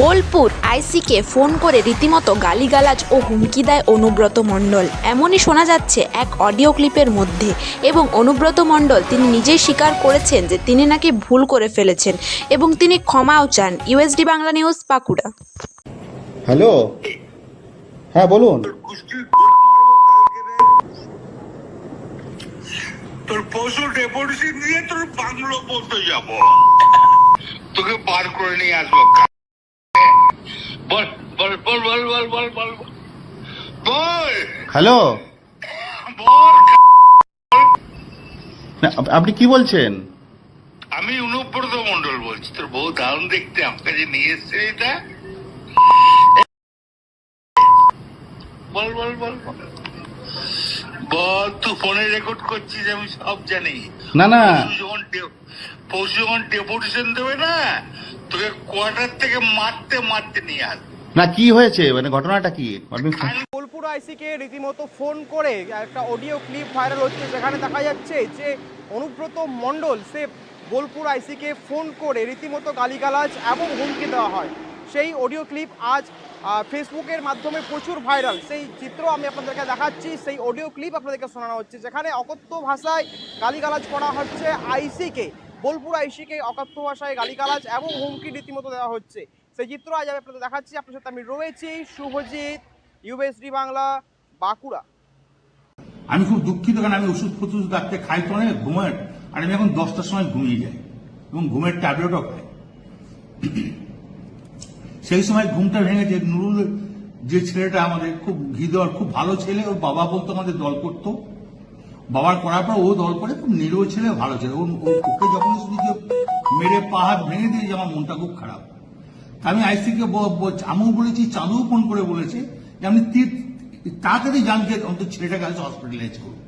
বোলপুর আইসিকে ফোন করে রীতিমতো গালিগালাজ ও হুমকি দেয় অনুব্রত মণ্ডল। এমনই শোনা যাচ্ছে এক অডিও ক্লিপের মধ্যে। এবং অনুব্রত মণ্ডল তিনি নিজেই স্বীকার করেছেন যে তিনি নাকি ভুল করে ফেলেছেন এবং তিনি ক্ষমাও চান। USD Bangla news Bankura. Hello? হ্যাঁ বলুন। তোর পশু ডেপুটেশন দিয়ে তোর বাংলো পড়তে যাব। তোকে বার করে নিয়ে আসব বল বল বল বল বল বল বল বল। বল। হ্যালো? আপনি কি বলছেন? আমি অনুব্রত মন্ডল বলছি। তোর বউ দারুণ দেখতে আমার কাছে নিয়ে এসছে এটা। বল বল বল বল। তুই ফোনে রেকর্ড করছিস আমি সব জানি। না না। যখন পরশু যখন ডেপুটেশন দেবে না তোকে কোয়ার্টার থেকে মারতে মারতে নিয়ে আস না কি হয়েছে? মানে ঘটনাটা কি? বোলপুর আইসিকে রীতিমতো ফোন করে একটা অডিও ক্লিপ ভাইরাল হচ্ছে যেখানে দেখা যাচ্ছে যে অনুব্রত মণ্ডল সে বোলপুর আইসিকে ফোন করে রীতিমতো গালিগালাজ এবং হুমকি দেওয়া হয়। সেই অডিও ক্লিপ আজ ফেসবুকের মাধ্যমে প্রচুর ভাইরাল সেই চিত্র আমি আপনাদেরকে দেখাচ্ছি। সেই অডিও ক্লিপ আপনাদেরকে শোনানো হচ্ছে যেখানে অকথ্য ভাষায় গালিগালাজ করা হচ্ছে আইসিকে বোলপুর আইসিকে অকথ্য ভাষায় গালিগালাজ এবং হুমকি রীতিমতো দেওয়া হচ্ছে। সেই চিত্র আজ আমি আপনাদের দেখাচ্ছি। আপনার সাথে আমি রয়েছি শুভজিৎ ইউএসডি বাংলা বাঁকুড়া। আমি খুব দুঃখিত কারণ আমি ওষুধ ফষুধ রাখতে খাই তো অনেক ঘুমের, আর আমি এখন দশটার সময় ঘুমিয়ে যাই এবং ঘুমের ট্যাবলেটও খাই। সেই সময় ঘুমটা ভেঙেছে নুরুল যে ছেলেটা আমাদের খুব হৃদয় খুব ভালো ছেলে, ওর বাবা বলতো আমাদের দল করতো। বাবার করার পর ও দল করে খুব নিরীহ ছেলে, ভালো ছেলে। ওকে যখন শুধু যে মেরে পাহাড় ভেঙে দিয়েছে, আমার মনটা খুব খারাপ। আমি আইসিকে আমিও বলেছি, চাঁদুও ফোন করে বলেছে যে আপনি তাড়াতাড়ি যে অন্তত ছেলেটাকে আজ হসপিটালাইজ করুন।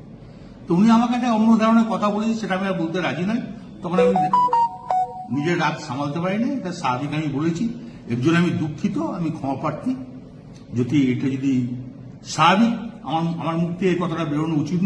তো উনি আমাকে একটা অন্য ধরনের কথা বলেছে, সেটা আমি আর বলতে রাজি নই তখন আমি নিজের রাগ সামালতে পারিনি, এটা স্বাভাবিক আমি বলেছি। এর জন্য আমি দুঃখিত, আমি ক্ষমা প্রার্থী। যদি এটা যদি স্বাভাবিক, আমার আমার মুখ থেকে এই কথাটা বেরোনো উচিত।